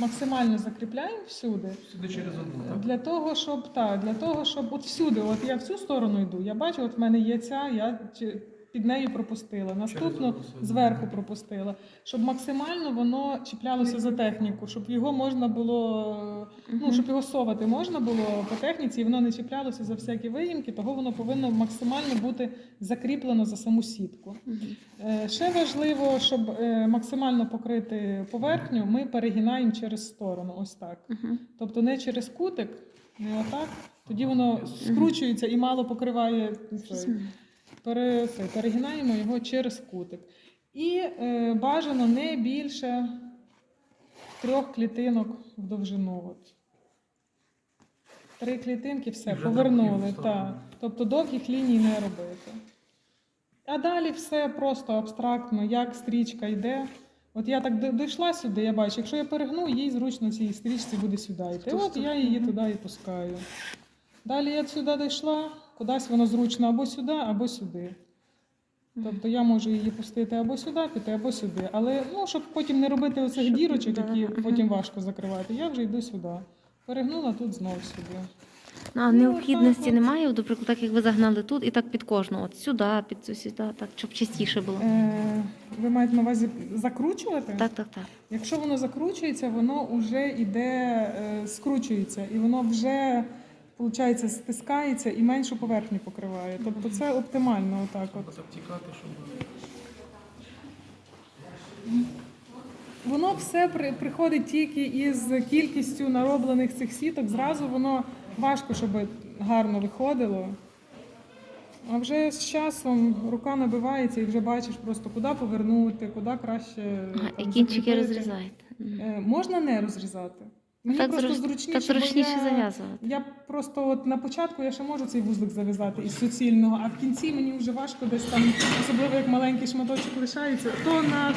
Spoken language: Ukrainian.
максимально закріпляємо всюди. Сюди через одну, так? Для того, щоб так, для того, щоб от всюди, от я в цю сторону йду, я бачу, от в мене є ця, я під нею пропустила. Наступну зверху пропустила, щоб максимально воно чіплялося за техніку, щоб його можна було, ну щоб його совати можна було по техніці, і воно не чіплялося за всякі виїмки, того воно повинно максимально бути закріплено за саму сітку. Е, Ще важливо, щоб е, максимально покрити поверхню, ми перегинаємо через сторону, ось так. Тобто не через кутик, не отак. Тоді воно скручується і мало покриває. цей. Перегинаємо його через кутик. І е, бажано не більше трьох клітинок в довжину. От. Три клітинки, все, вже повернули. Так. Тобто довгих ліній не робити. А далі все просто абстрактно, як стрічка йде. От я так дійшла сюди, я бачу, якщо я перегну, їй зручно цій стрічці буде сюди йти. От я її туди і пускаю. Далі я сюди дійшла, кудись воно зручно або сюди, або сюди. Тобто я можу її пустити або сюди, піти, або сюди. Але ну, щоб потім не робити оцих Щоб- дірочок, да, які потім важко закривати, я вже йду сюди. Перегнула тут знов сюди. Ну, а Ну, необхідності так немає, от, наприклад, так як ви загнали тут і так під кожну, от сюди, під цю сюди, так, щоб частіше було. Е, ви маєте на увазі закручувати? Так, так, так. Якщо воно закручується, воно вже йде, е, скручується, і воно вже, виходить, стискається і меншу поверхню покриває. Тобто це оптимально отак. От. Обтікати, щоб... Воно все при, приходить тільки із кількістю нароблених цих сіток. Зразу воно важко, щоб гарно виходило. А вже з часом рука набивається і вже бачиш просто, куди повернути, куди краще. Ага, там, і кінчики закріпити. розрізаєте. Мгм. Е, Можна не розрізати. Мені Так, просто зруч- зручніше, так зручніше я, зав'язувати. я просто от на початку я ще можу цей вузлик зав'язати із суцільного, а в кінці мені вже важко десь там, особливо як маленький шматочок лишається, то на